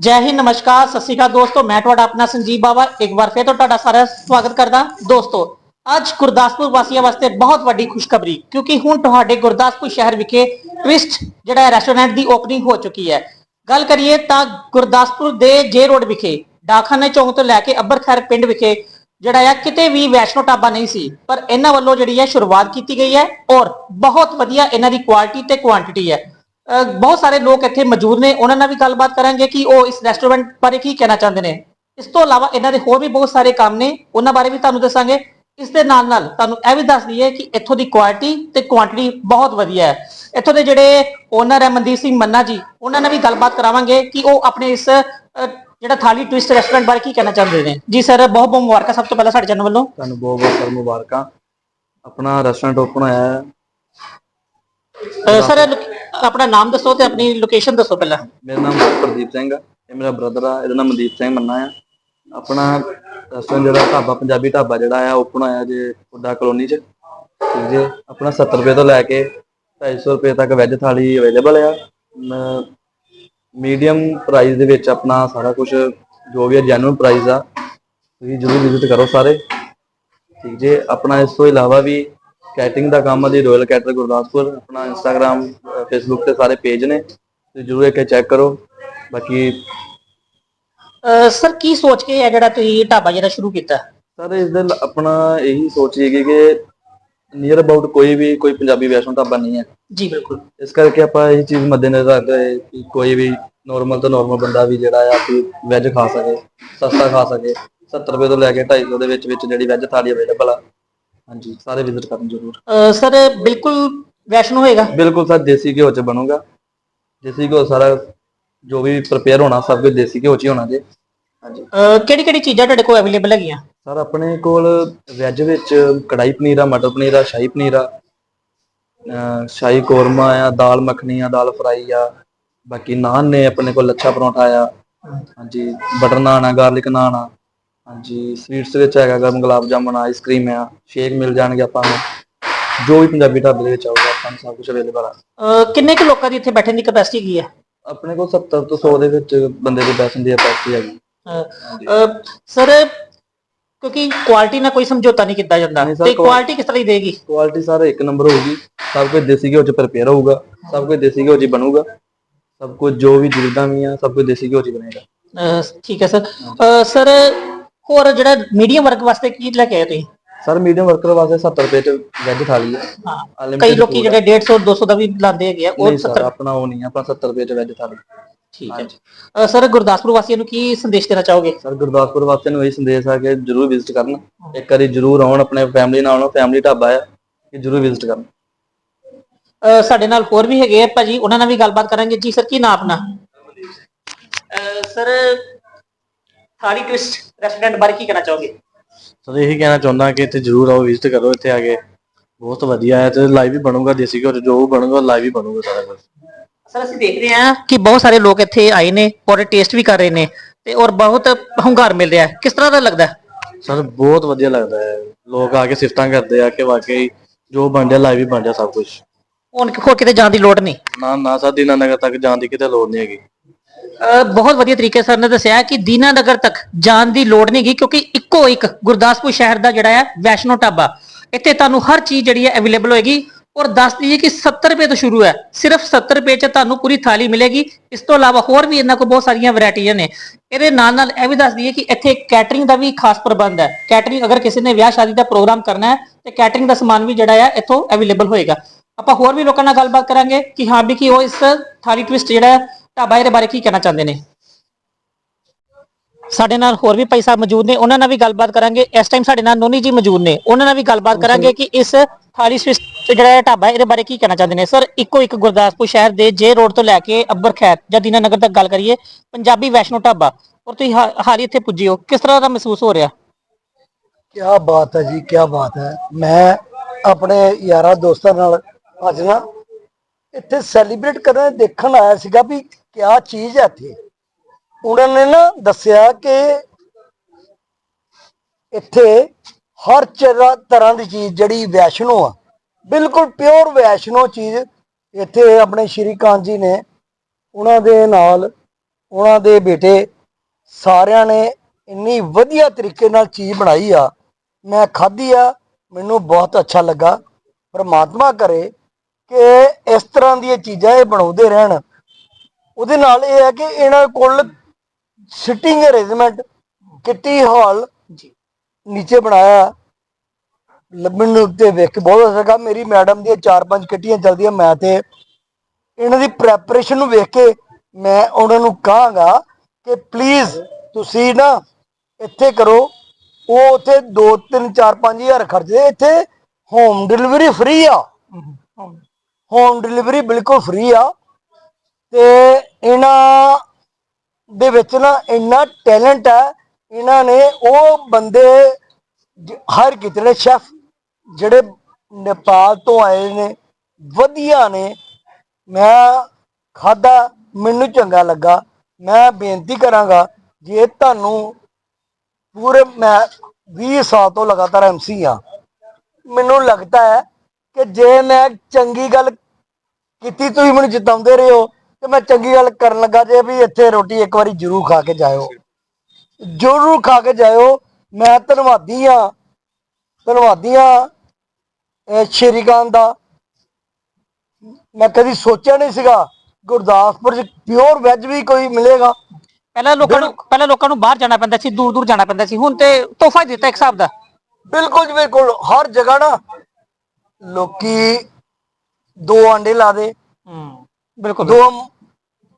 ਜੈ ਹਿੰਦ, ਨਮਸਕਾਰ, ਸਤਿ ਸ਼੍ਰੀ ਅਕਾਲ ਦੋਸਤੋ, ਮੈਂ ਤੁਹਾਡਾ ਆਪਣਾ ਸੰਜੀਵ ਬਾਵਾ, ਇੱਕ ਵਾਰ ਫਿਰ ਤੋਂ ਤੁਹਾਡਾ ਸਾਰਾ ਸਵਾਗਤ ਕਰਦਾ ਦੋਸਤੋ। ਅੱਜ ਗੁਰਦਾਸਪੁਰ ਵਾਸੀਆਂ ਵਾਸਤੇ ਬਹੁਤ ਵੱਡੀ ਖੁਸ਼ਖਬਰੀ, ਕਿਉਂਕਿ ਹੁਣ ਤੁਹਾਡੇ ਗੁਰਦਾਸਪੁਰ ਸ਼ਹਿਰ ਵਿਖੇ ਟਵਿਸਟ ਜਿਹੜਾ ਹੈ ਰੈਸਟੋਰੈਂਟ ਦੀ ਓਪਨਿੰਗ ਹੋ ਚੁੱਕੀ ਹੈ। ਗੱਲ ਕਰੀਏ ਤਾਂ ਗੁਰਦਾਸਪੁਰ ਦੇ ਜੇ ਰੋਡ ਵਿਖੇ ਡਾਖਾਨੇ ਚੌਂਕ ਤੋਂ ਲੈ ਕੇ ਅੱਬਰ ਖੈਰ ਪਿੰਡ ਵਿਖੇ ਜਿਹੜਾ ਹੈ ਕਿਤੇ ਵੀ ਵੈਸ਼ਨੋ ਢਾਬਾ ਨਹੀਂ ਸੀ, ਪਰ ਇਹਨਾਂ ਵੱਲੋਂ ਜਿਹੜੀ ਹੈ ਸ਼ੁਰੂਆਤ ਕੀਤੀ ਗਈ ਹੈ ਔਰ ਬਹੁਤ ਵਧੀਆ ਇਹਨਾਂ ਦੀ ਕੁਆਲਿਟੀ ਤੇ ਕੁਆਂਟੀਟੀ ਹੈ। ਬਹੁਤ ਸਾਰੇ ਲੋਕ ਇੱਥੇ ਮੌਜੂਦ ਨੇ। ਉਹਨਾਂ ਨਾਲ ਵੀ ਗੱਲਬਾਤ ਕਰਾਂਗੇ ਕਿ ਉਹ ਇਸ ਰੈਸਟੋਰੈਂਟ ਬਾਰੇ ਕੀ ਕਹਿਣਾ ਚਾਹੁੰਦੇ ਨੇ। ਇਸ ਤੋਂ ਇਲਾਵਾ ਇਹਨਾਂ ਦੇ ਹੋਰ ਵੀ ਬਹੁਤ ਸਾਰੇ ਕੰਮ ਨੇ। ਉਹਨਾਂ ਬਾਰੇ ਵੀ ਤੁਹਾਨੂੰ ਦੱਸਾਂਗੇ। ਇਸ ਦੇ ਨਾਲ ਨਾਲ ਤੁਹਾਨੂੰ ਇਹ ਵੀ ਦੱਸ ਦਈਏ ਕਿ ਇੱਥੋਂ ਦੀ ਕੁਆਲਿਟੀ ਤੇ ਕੁਆਂਟੀਟੀ ਬਹੁਤ ਵਧੀਆ ਹੈ। ਇੱਥੋਂ ਦੇ ਜਿਹੜੇ ਓਨਰ ਹੈ ਮਨਦੀਪ ਸਿੰਘ ਮੰਨਾ ਜੀ, ਉਹਨਾਂ ਨਾਲ ਵੀ ਗੱਲਬਾਤ ਕਰਾਵਾਂਗੇ ਕਿ ਉਹ ਆਪਣੇ ਇਸ ਜਿਹੜਾ ਥਾਲੀ ਟਵਿਸਟ ਰੈਸਟੋਰੈਂਟ ਬਾਰੇ ਕੀ ਕਹਿਣਾ ਚਾਹੁੰਦੇ ਨੇ। ਜੀ ਸਰ ਬਹੁਤ ਬਹੁਤ ਮੁਬਾਰਕਾਂ ਸਭ ਤੋਂ ਪਹਿਲਾਂ ਸਾਡੇ ਚੈਨਲ ਵੱਲੋਂ। ਤੁਹਾਨੂੰ ਬਹੁਤ ਬਹੁਤ ਮੁਬਾਰਕਾਂ। ਆਪਣਾ ਰੈਸਟੋਰੈਂਟ ਓਪਨ ਹੋਇਆ ਹੈ। ਸਰ ਆਪਣਾ ਨਾਮ ਦੱਸੋ ਤੇ ਆਪਣੀ ਲੋਕੇਸ਼ਨ ਦੱਸੋ ਪਹਿਲਾਂ। ਮੇਰਾ ਨਾਮ ਪ੍ਰਦੀਪ ਸਿੰਘ ਆ। ਇਹ ਮੇਰਾ ਬ੍ਰਦਰ ਆ। ਇਹਦਾ ਨਾਮ ਮਨਦੀਪ ਸਿੰਘ ਮੰਨਾ ਆ। ਆਪਣਾ ਰੈਸਟੋਰੈਂਟ ਜਿਹੜਾ ਢਾਬਾ, ਪੰਜਾਬੀ ਢਾਬਾ ਜਿਹੜਾ ਆ ਓਪਨ ਹੋਇਆ ਜੇ ਪੁੱਡਾ ਕਲੋਨੀ ਚ। ਠੀਕ ਜੇ ਆਪਣਾ 70 ਰੁਪਏ ਤੋਂ ਲੈ ਕੇ 250 ਰੁਪਏ ਤੱਕ ਵੈਜ ਥਾਲੀ ਅਵੇਲੇਬਲ ਆ। ਮੀਡੀਅਮ ਪ੍ਰਾਈਸ ਦੇ ਵਿੱਚ ਆਪਣਾ ਸਾਰਾ ਕੁਝ ਜੋ ਵੀ ਹੈ ਜੈਨੂਇਨ ਪ੍ਰਾਈਸ ਆ, ਤੁਸੀਂ ਜਰੂਰ ਵਿਜ਼ਿਟ ਕਰੋ ਸਾਰੇ। ਠੀਕ ਜੇ ਆਪਣਾ ਇਸ ਤੋਂ ਇਲਾਵਾ ਵੀ ਕੈਟਰਿੰਗ ਦਾ ਕੰਮ ਆ ਜੀ ਰਾਇਲ ਕੈਟਰ ਗੁਰਦਾਸਪੁਰ ਆਪਣਾ ਇੰਸਟਾਗ੍ਰam ਫੇਸਬੁੱਕ ਤੇ ਸਾਰੇ ਪੇਜ ਨੇ ਤੁਸੀਂ ਜਰੂਰ ਇੱਕ ਚੈੱਕ ਕਰੋ। ਬਾਕੀ ਸਰ ਕੀ ਸੋਚ ਕੇ ਇਹ ਜਿਹੜਾ ਤੁਸੀਂ ਢਾਬਾ ਜਿਹੜਾ ਸ਼ੁਰੂ ਕੀਤਾ? ਸਰ ਇਸ ਦੇ ਲ- ਆਪਣਾ ਇਹੀ ਸੋਚ ਹੈਗੀ ਕਿ ਨੀਅਰ ਅਬਾਊਟ ਕੋਈ ਵੀ ਕੋਈ ਪੰਜਾਬੀ ਵੈਸ਼ਨੋ ਢਾਬਾ ਨਹੀਂ ਹੈ। ਜੀ ਬਿਲਕੁਲ। ਇਸ ਕਰਕੇ ਆਪਾਂ ਇਹ ਚੀਜ਼ ਮੱਦੇਨਜ਼ਰ ਰੱਖਦੇ ਹੋਏ ਕਿ ਕੋਈ ਵੀ ਨਾਰਮਲ ਤੋਂ ਨਾਰਮਲ ਬੰਦਾ ਵੀ ਜਿਹੜਾ ਆ ਕਿ ਵੈਜ ਖਾ ਸਕੇ ਸਸਤਾ ਖਾ ਸਕੇ 70 ਰੁਪਏ ਤੋਂ ਲੈ ਕੇ 250 ਦੇ ਵਿੱਚ ਵਿੱਚ ਜਿਹੜੀ ਵੈਜ ਥਾਲੀ ਅਵੇਲੇਬਲ ਆ ਹਾਂਜੀ ਸਾਰੇ ਵਿਜ਼ਿਟ ਕਰਨ ਜਰੂਰ। ਸਰ ਬਿਲਕੁਲ ਵੈਸ਼ਨੋ ਹੋਏਗਾ? ਬਿਲਕੁਲ ਸਰ ਦੇਸੀ ਘਿਓ ਚ ਬਣੂਗਾ। ਦੇਸੀ ਘਿਓ ਸਾਰਾ ਜੋ ਵੀ ਪ੍ਰਪੇਅਰ ਹੋਣਾ ਸਭ ਕੁਝ ਦੇਸੀ ਘਿਓ ਚ ਹੀ ਹੋਣਾ ਜੇ। ਹਾਂਜੀ। ਕਿਹੜੀ ਕਿਹੜੀ ਚੀਜ਼ਾਂ ਤੁਹਾਡੇ ਕੋਲ ਅਵੇਲੇਬਲ ਹੈਗੀਆਂ? ਸਰ ਆਪਣੇ ਕੋਲ ਵੈਜ ਵਿੱਚ ਕੜਾਈ ਪਨੀਰ ਆ ਮਟਰ ਪਨੀਰ ਆ ਸ਼ਾਹੀ ਪਨੀਰ ਆ ਅਹ ਸ਼ਾਹੀ ਕੋਰਮਾ ਆ ਦਾਲ ਮੱਖਣੀ ਆ ਦਾਲ ਫਰਾਈ ਆ ਬਾਕੀ ਨਾਨ ਨੇ ਆਪਣੇ ਕੋਲ ਲੱਛਾ ਪਰੌਂਠਾ ਆ। ਹਾਂਜੀ ਬਟਰ ਨਾਨ ਆ ਗਾਰਲਿਕ ਨਾਨ ਆ। ਹਾਂਜੀ ਸਵੀਟਸ ਵਿੱਚ ਹੈਗਾ ਗਰਮ ਗੁਲਾਬ ਜਾਮੁਨ ਆ ਆਈਸਕ੍ਰੀਮ ਆ ਸ਼ੇਕ ਮਿਲ ਜਾਣਗੇ ਆਪਾਂ ਨੂੰ। ਜੋ ਵੀ ਪੰਜਾਬੀ ਢਾਬੇ ਦੇ ਵਿੱਚ ਆਊਗਾ ਆਪਾਂ ਨੂੰ ਸਭ ਕੁਝ ਅਵੇਲੇਬਲ ਆ। ਅਹ, ਕਿੰਨੇ ਕੁ ਲੋਕਾਂ ਦੀ ਇੱਥੇ ਬੈਠਣ ਦੀ ਕਪੈਸਿਟੀ ਹੈਗੀ ਹੈ ਆਪਣੇ ਕੋਲ 70 ਤੋਂ 100 ਦੇ ਵਿੱਚ ਬੰਦੇ ਦੀ ਬੈਠਣ ਦੀ ਕਪੈਸਿਟੀ ਹੈਗੀ। ਸਰ ਕਿਉਂਕਿ ਕੁਆਲਿਟੀ ਨਾਲ ਕੋਈ ਸਮਝੌਤਾ ਨਹੀਂ ਕੀਤਾ ਜਾਂਦਾ। ਨਹੀਂ sir, ਤੇ qual- ਕੁਆਲਿਟੀ ਕਿਸ ਤਰ੍ਹਾਂ ਦੀ ਦੇਗੀ? ਕੁਆਲਿਟੀ ਸਾਰਾ ਇੱਕ ਨੰਬਰ ਹੋਊਗੀ। ਸਭ ਕੁਝ ਦੇਸੀ ਘਿਓ ਚ ਪ੍ਰਪੇਅਰ ਹੋਊਗਾ। ਸਭ ਕੁਝ ਦੇਸੀ ਘਿਓ ਚ ਹੀ ਬਣੂਗਾ। ਸਭ ਕੁਝ ਜੋ ਵੀ ਜਿਲਦਾਂ ਵੀ ਆ ਸਭ ਕੁਝ ਦੇਸੀ ਘਿਓ ਚ ਹੀ ਬਣੇਗਾ। ਠੀਕ ਹੈ ਸਰ ਸਰ ਹੋਰ ਜਿਹੜਾ ਮੀਡੀਅਮ ਵਰਗ ਵਾਸਤੇ ਕੀ ਲੈ ਕੇ ਆਏ ਤੁਸੀਂ? ਸਰ ਮੀਡੀਅਮ ਵਰਕਰ ਵਾਸਤੇ 70 ਰੁਪਏ ਚ ਵੈਜ ਥਾਲੀ ਹੈ। ਹਾਂ ਕਈ ਲੋਕੀ ਜਿਹੜੇ 150 200 ਦਾ ਵੀ ਲਾਉਂਦੇ ਹੈਗੇ ਆ ਉਹ ਨਹੀਂ ਸਰ 70 ਆਪਣਾ ਉਹ ਨਹੀਂ ਆਪਣਾ 70 ਰੁਪਏ ਚ ਵੈਜ ਥਾਲੀ ਠੀਕ ਹੈ ਸਰ ਗੁਰਦਾਸਪੁਰ ਵਾਸੀਆਂ ਨੂੰ ਕੀ ਸੰਦੇਸ਼ ਦੇਣਾ ਚਾਹੋਗੇ? ਸਰ ਗੁਰਦਾਸਪੁਰ ਵਾਸਤੇ ਨੂੰ ਇਹ ਸੰਦੇਸ਼ ਆ ਕਿ ਜਰੂਰ ਵਿਜ਼ਿਟ ਕਰਨ। ਇੱਕ ਵਾਰੀ ਜਰੂਰ ਆਉਣ ਆਪਣੇ ਫੈਮਿਲੀ ਨਾਲ ਆਉਣ ਫੈਮਿਲੀ ਢਾਬਾ ਆ ਕਿ ਜਰੂਰ ਵਿਜ਼ਿਟ ਕਰਨ। ਸਾਡੇ ਨਾਲ ਹੋਰ ਵੀ ਹੈਗੇ ਆ ਭਾਜੀ ਉਹਨਾਂ ਨਾਲ ਵੀ ਗੱਲਬਾਤ ਕਰਾਂਗੇ। ਜੀ ਸਰ ਕੀ ਨਾਮ ਆਪਣਾ? ਸਰ ਥਾਲੀ ਟਵਿਸਟ ਰੈਸਟੋਰੈਂਟ ਬਾਰੇ ਕੀ ਕਹਿਣਾ ਚਾਹੋਗੇ? ਸਰ ਇਹੀ ਕਹਿਣਾ ਚਾਹੁੰਦਾ ਕਿ ਇੱਥੇ ਜਰੂਰ ਆਓ ਵਿਜ਼ਿਟ ਕਰੋ ਇੱਥੇ ਆ ਕੇ। ਬਹੁਤ ਵਧੀਆ ਹੈ ਤੇ ਲਾਈਵ ਵੀ ਬਣੂਗਾ ਦੇਸੀ ਘਿਓ 'ਚ ਜੋ ਬਣੂਗਾ ਲਾਈਵ ਹੀ ਬਣੂਗਾ ਸਾਰਾ ਕੁਝ ਸਰ ਅਸੀਂ ਦੇਖ ਰਹੇ ਹਾਂ ਕਿ ਬਹੁਤ ਸਾਰੇ ਲੋਕ ਇੱਥੇ ਆਏ ਨੇ ਔਰ ਟੇਸਟ ਵੀ ਕਰ ਰਹੇ ਨੇ ਤੇ ਔਰ ਬਹੁਤ ਹੰਗਾਰ ਮਿਲ ਰਿਹਾ ਹੈ। ਕਿਸ ਤਰ੍ਹਾਂ ਦਾ ਲੱਗਦਾ ਹੈ? ਸਰ ਬਹੁਤ ਵਧੀਆ ਲੱਗਦਾ ਹੈ। ਲੋਕ ਆ ਕੇ ਸਿਫਤਾਂ ਕਰਦੇ ਆ ਕਿ ਵਾਕਈ ਜੋ ਬਣ ਰਿਹਾ ਲਾਈਵ ਹੀ ਬਣ ਰਿਹਾ ਸਭ ਕੁਝ ਹੁਣ ਹੋਰ ਕਿਤੇ ਜਾਣ ਦੀ ਲੋੜ ਨਹੀਂ। ਨਾ ਨਾ ਸਰ ਦੀਨਾਨਗਰ ਤੱਕ ਜਾਣ ਦੀ ਕਿਤੇ ਲੋੜ ਨਹੀਂ ਹੈਗੀ। ਬਹੁਤ ਵਧੀਆ ਤਰੀਕੇ ਸਰ ਨੇ ਦੱਸਿਆ ਕਿ ਦੀਨਾਨਗਰ ਤੱਕ ਜਾਣ ਦੀ ਲੋੜ ਨਹੀਂ ਕਿਉਂਕਿ ਇੱਕੋ ਇੱਕ ਗੁਰਦਾਸਪੁਰ ਸ਼ਹਿਰ ਦਾ ਜਿਹੜਾ ਹੈ ਵੈਸ਼ਨੋ ਢਾਬਾ। ਇੱਥੇ ਤੁਹਾਨੂੰ ਹਰ ਚੀਜ਼ ਜਿਹੜੀ ਹੈ ਅਵੇਲੇਬਲ ਹੋਏਗੀ ਔਰ ਦੱਸ ਦਈਏ ਕਿ 70 ਰੁਪਏ ਤੋਂ ਸ਼ੁਰੂ ਹੈ। ਸਿਰਫ 70 ਰੁਪਏ 'ਚ ਤੁਹਾਨੂੰ ਪੂਰੀ ਥਾਲੀ ਮਿਲੇਗੀ। ਇਸ ਤੋਂ ਇਲਾਵਾ ਹੋਰ ਵੀ ਇਹਨਾਂ ਕੋਲ ਬਹੁਤ ਸਾਰੀਆਂ ਵੈਰਾਈਟੀਆਂ ਨੇ। ਇਹਦੇ ਨਾਲ ਨਾਲ ਇਹ ਵੀ ਦੱਸ ਦਈਏ ਕਿ ਇੱਥੇ ਕੈਟਰਿੰਗ ਦਾ ਵੀ ਖਾਸ ਪ੍ਰਬੰਧ ਹੈ। ਕੈਟਰਿੰਗ ਅਗਰ ਕਿਸੇ ਨੇ ਵਿਆਹ ਸ਼ਾਦੀ ਦਾ ਪ੍ਰੋਗਰਾਮ ਕਰਨਾ ਹੈ, ਤੇ ਕੈਟਰਿੰਗ ਦਾ ਸਮਾਨ ਵੀ ਜਿਹੜਾ ਹੈ ਇੱਥੋਂ ਅਵੇਲੇਬਲ ਹੋਏਗਾ। ਆਪਾਂ ਹੋਰ ਵੀ ਲੋਕਾਂ ਨਾਲ ਗੱਲਬਾਤ ਕਰਾਂਗੇ ਕਿ ਹਾਂ ਵੀ ਕਿ ਉਹ ਇਸ ਥਾਲੀ ਟਵਿਸਟ ਜਿਹੜਾ ਹੈ ਢਾਬਾ ਇਹਦੇ ਬਾਰੇ ਕੀ ਕਹਿਣਾ ਚਾਹੁੰਦੇ ਨੇ? ਸਾਡੇ ਨਾਲ ਹੋਰ ਵੀ ਭਾਈ ਸਾਹਿਬ ਮੌਜੂਦ ਨੇ ਉਹਨਾਂ ਨਾਲ ਵੀ ਗੱਲਬਾਤ ਕਰਾਂਗੇ। ਇਸ ਟਾਈਮ ਸਾਡੇ ਨਾਲ ਨੋਨੀ ਜੀ ਮੌਜੂਦ ਨੇ ਉਹਨਾਂ ਨਾਲ ਵੀ ਗੱਲਬਾਤ ਕਰਾਂਗੇ ਕਿ ਇਸ ਥਾਲੀ ਸਵਿਸ ਜਿਹੜਾ ਢਾਬਾ ਇਹਦੇ ਬਾਰੇ ਕੀ ਕਹਿਣਾ ਚਾਹੁੰਦੇ ਨੇ? ਸਰ ਇੱਕੋ ਇੱਕ ਗੁਰਦਾਸਪੁਰ ਸ਼ਹਿਰ ਦੇ ਜੇ ਰੋਡ ਤੋਂ ਲੈ ਕੇ ਅੱਬਰ ਖੈਰ ਜਾਂ ਦੀਨਾਨਗਰ ਤੱਕ ਗੱਲ ਕਰੀਏ ਪੰਜਾਬੀ ਵੈਸ਼ਨੋ ਢਾਬਾ। ਔਰ ਤੁਸੀਂ ਹਾਲ ਇੱਥੇ ਪੁੱਜੇ ਹੋ ਕਿਸ ਤਰ੍ਹਾਂ ਦਾ ਮਹਿਸੂਸ ਹੋ ਰਿਹਾ? ਕਿਆ ਬਾਤ ਹੈ ਜੀ ਕਿਆ ਬਾਤ ਹੈ। ਮੈਂ ਆਪਣੇ ਯਾਰਾਂ ਦੋਸਤਾਂ ਨਾਲ ਅੱਜ ਨਾ ਇੱਥੇ ਸੈਲੀਬ੍ਰੇਟ ਕਰਨ ਦੇਖਣ ਆਇਆ ਸੀਗਾ ਵੀ ਕਿਆ ਚੀਜ਼ ਹੈ ਇੱਥੇ? ਉਹਨਾਂ ਨੇ ਨਾ ਦੱਸਿਆ ਕਿ ਇੱਥੇ ਹਰ ਚਰਾ- ਤਰ੍ਹਾਂ ਦੀ ਚੀਜ਼ ਜਿਹੜੀ ਵੈਸ਼ਨੋ ਆ, ਬਿਲਕੁਲ ਪਿਓਰ ਵੈਸ਼ਨੋ ਚੀਜ਼ ਇੱਥੇ ਆਪਣੇ ਸ਼੍ਰੀ ਕਾਂਤ ਜੀ ਨੇ, ਉਹਨਾਂ ਦੇ ਨਾਲ ਉਹਨਾਂ ਦੇ ਬੇਟੇ ਸਾਰਿਆਂ ਨੇ ਇੰਨੀ ਵਧੀਆ ਤਰੀਕੇ ਨਾਲ ਚੀਜ਼ ਬਣਾਈ ਆ। ਮੈਂ ਖਾਧੀ ਆ, ਮੈਨੂੰ ਬਹੁਤ ਅੱਛਾ ਲੱਗਾ। ਪਰਮਾਤਮਾ ਕਰੇ ਕਿ ਇਸ ਤਰ੍ਹਾਂ ਦੀਆਂ ਚੀਜ਼ਾਂ ਇਹ ਬਣਾਉਂਦੇ ਰਹਿਣ। ਉਹਦੇ ਨਾਲ ਇਹ ਹੈ ਕਿ ਇਹਨਾਂ ਕੋਲ ਸਿਟਿੰਗ ਅਰੇਂਜਮੈਂਟ ਕਿੱਟੀ ਹਾਲ ਜੀ। ਨੀਚੇ ਬਣਾਇਆ ਲੱਭਣ ਨੂੰ ਉੱਤੇ ਵੇਖ ਕੇ ਬਹੁਤ ਲੱਗਾ ਮੇਰੀ ਮੈਡਮ ਦੀਆਂ ਚਾਰ ਪੰਜ ਕਿੱਟੀਆਂ ਚੱਲਦੀਆਂ ਮੈਂ ਤੇ ਇਹਨਾਂ ਦੀ ਪ੍ਰੈਪਰੇਸ਼ਨ ਨੂੰ ਵੇਖ ਕੇ ਮੈਂ ਉਹਨਾਂ ਨੂੰ ਕਹਾਂਗਾ ਕਿ ਪਲੀਜ਼ ਤੁਸੀਂ ਨਾ ਇੱਥੇ ਕਰੋ। ਉਹ ਉੱਥੇ 2 3 4 5000 ਖਰਚਦੇ। ਇੱਥੇ ਹੋਮ ਡਿਲੀਵਰੀ ਫ੍ਰੀ ਆ। ਹੋਮ ਡਿਲੀਵਰੀ ਬਿਲਕੁਲ ਫ੍ਰੀ ਆ। ਤੇ ਇਹਨਾਂ ਦੇ ਵਿੱਚ ਨਾ ਇੰਨਾ ਟੈਲੈਂਟ ਹੈ, ਇਹਨਾਂ ਨੇ ਉਹ ਬੰਦੇ ਹਰ ਕੀਤੇ ਨੇ ਸ਼ੈਫ ਜਿਹੜੇ ਨੇਪਾਲ ਤੋਂ ਆਏ ਨੇ, ਵਧੀਆ ਨੇ। ਮੈਂ ਖਾਦਾ ਮੈਨੂੰ ਚੰਗਾ ਲੱਗਾ। ਮੈਂ ਬੇਨਤੀ ਕਰਾਂਗਾ, ਜੇ ਤੁਹਾਨੂੰ ਪੂਰੇ, ਮੈਂ 20 ਸਾਲ ਤੋਂ ਲਗਾਤਾਰ ਐਮਸੀ ਆ ਮੈਨੂੰ ਲੱਗਦਾ ਹੈ ਕਿ ਜੇ ਮੈਂ ਚੰਗੀ ਗੱਲ ਕੀਤੀ, ਤੁਸੀਂ ਮੈਨੂੰ ਜਿਤਾਉਂਦੇ ਰਹੇ। ਹੋ ਤੇ ਮੈਂ ਚੰਗੀ ਗੱਲ ਕਰਨ ਲੱਗਾ ਜੇ ਵੀ ਇੱਥੇ ਰੋਟੀ ਇੱਕ ਵਾਰੀ ਜ਼ਰੂਰ ਖਾ ਕੇ ਜਾਇਓ। ਜ਼ਰੂਰ ਖਾ ਕੇ ਜਾਇਓ। ਮੈਂ ਧੰਨਵਾਦੀ ਆ ਧੰਨਵਾਦੀ ਆ ਸ਼੍ਰੀਕਾਂਤ ਦਾ। ਮੈਂ ਕਦੀ ਸੋਚਿਆ ਨਹੀਂ ਸੀਗਾ ਗੁਰਦਾਸਪੁਰ ਚ ਪਿਓਰ ਵੈਜ ਵੀ ਕੋਈ ਮਿਲੇਗਾ। ਪਹਿਲਾਂ ਲੋਕਾਂ ਨੂੰ ਪਹਿਲਾਂ ਲੋਕਾਂ ਨੂੰ ਬਾਹਰ ਜਾਣਾ ਪੈਂਦਾ ਸੀ ਦੂਰ ਦੂਰ ਜਾਣਾ ਪੈਂਦਾ ਸੀ। ਹੁਣ ਤੇ ਤੋਹਫਾ ਹੀ ਦਿੱਤਾ ਇੱਕ ਹਿਸਾਬ ਦਾ। ਬਿਲਕੁਲ ਜੀ ਬਿਲਕੁਲ। ਹਰ ਜਗ੍ਹਾ ਨਾ ਲੋਕੀ ਦੋ ਆਂਡੇ ਲਾ ਦੇ। ਹੂੰ। ਬਿਲਕੁਲ ਦੋ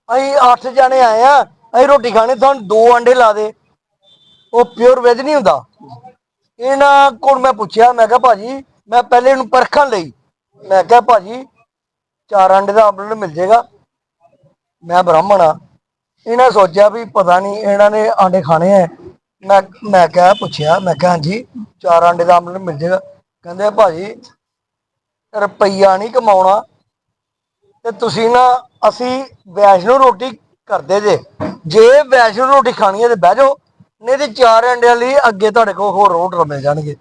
ਅਸੀਂ ਅੱਠ ਜਾਣੇ ਆਏ ਆ ਅਸੀਂ ਰੋਟੀ ਖਾਣੇ ਤੁਹਾਨੂੰ ਦੋ ਅੰਡੇ ਲਾ ਦੇ। ਉਹ ਪਿਓਰ ਵੈਜ ਨਹੀਂ ਹੁੰਦਾ। ਇਹਨਾਂ ਕੋਲ ਮੈਂ ਪੁੱਛਿਆ ਮੈਂ ਕਿਹਾ ਭਾਜੀ ਮੈਂ ਪਹਿਲੇ ਇਹਨੂੰ ਪਰਖਣ ਲਈ। ਮੈਂ ਕਿਹਾ ਭਾਜੀ ਚਾਰ ਅੰਡੇ ਦਾ ਆਮਲੇਟ ਮਿਲ ਜਾਏਗਾ। ਮੈਂ ਬ੍ਰਾਹਮਣ ਆ। ਇਹਨਾਂ ਸੋਚਿਆ ਵੀ ਪਤਾ ਨਹੀਂ ਇਹਨਾਂ ਨੇ ਆਂਡੇ ਖਾਣੇ ਆ। ਮੈਂ ਮੈਂ ਕਿਹਾ ਪੁੱਛਿਆ ਮੈਂ ਕਿਹਾ ਹਾਂਜੀ ਚਾਰ ਅੰਡੇ ਦਾ ਆਮਲੇਟ ਮਿਲ ਜਾਏਗਾ। ਕਹਿੰਦੇ ਭਾਜੀ ਰੁਪਈਆ ਨਹੀਂ ਕਮਾਉਣਾ। ਤੇ ਤੁਸੀਂ ਨਾ ਅਸੀਂ ਵੈਸ਼ਨੋ ਰੋਟੀ ਕਰਦੇ ਜੇ। ਜੇ ਵੈਸ਼ਨੋ ਰੋਟੀ ਖਾਣੀ ਹੈ ਤੇ ਬਹਿ ਜਾਓ, ਨਹੀਂ ਤੇ ਚਾਰ ਅੰਡਿਆਂ ਲਈ ਅੱਗੇ ਤੁਹਾਡੇ ਕੋਲ ਹੋਰ ਰੋਟ ਮਿਲ ਜਾਣਗੇ।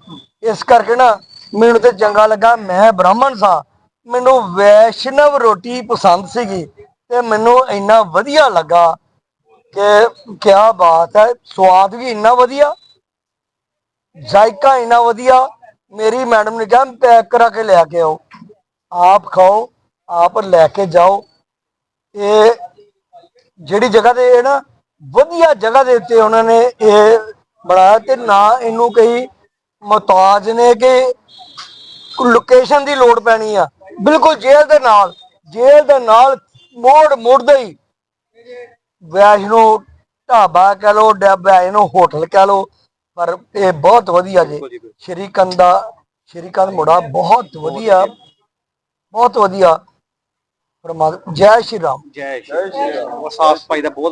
ਇਸ ਕਰਕੇ ਨਾ ਮੈਨੂੰ ਤੇ ਚੰਗਾ ਲੱਗਾ, ਮੈਂ ਬ੍ਰਾਹਮਣ ਸਾਂ। ਮੈਨੂੰ ਵੈਸ਼ਨਵ ਰੋਟੀ ਪਸੰਦ ਸੀਗੀ ਤੇ ਮੈਨੂੰ ਇੰਨਾ ਵਧੀਆ ਲੱਗਾ ਕਿ ਕਿਆ ਬਾਤ ਹੈ, ਸਵਾਦ ਵੀ ਇੰਨਾ ਵਧੀਆ, ਜ਼ਾਇਕਾ ਇੰਨਾ ਵਧੀਆ। ਮੇਰੀ ਮੈਡਮ ਨੇ ਕਿਹਾ ਪੈਕ ਕਰਾ ਕੇ ਲੈ ਕੇ ਆਓ, ਆਪ ਖਾਓ ਆਪ ਲੈ ਕੇ ਜਾਓ। ਇਹ ਜਿਹੜੀ ਜਗ੍ਹਾ ਤੇ ਇਹ ਨਾ ਵਧੀਆ ਜਗ੍ਹਾ ਦੇ ਉੱਤੇ ਉਹਨਾਂ ਨੇ ਇਹ ਬਣਾਇਆ ਤੇ ਨਾ ਇਹਨੂੰ ਕਈ ਮੁਹਤਾਜ ਨੇ ਕਿ ਲੋਕੇਸ਼ਨ ਦੀ ਲੋੜ ਪੈਣੀ ਆ। ਬਿਲਕੁਲ ਜੇਲ੍ਹ ਦੇ ਨਾਲ ਜੇਲ੍ਹ ਦੇ ਨਾਲ ਮੋੜ ਮੁੜਦੇ ਹੀ ਵੈਸ਼ਨੋ ਢਾਬਾ ਕਹ ਲੋ ਵੈਸ਼ਨੋ ਹੋਟਲ ਕਹ ਲੋ ਪਰ ਇਹ ਬਹੁਤ ਵਧੀਆ ਜੀ। ਸ਼੍ਰੀਕੰਦ ਦਾ ਸ਼੍ਰੀਕੰਦ ਮੁੜਾ ਬਹੁਤ ਵਧੀਆ ਬਹੁਤ ਵਧੀਆ। ਪਰਮਾਤਮਾ ਜੈ ਸ਼੍ਰੀ ਰਾਮ। ਜੈ ਸ਼੍ਰੀ ਰਾਮ। ਸਾਫ਼ ਸਫ਼ਾਈ ਦਾ ਬਹੁਤ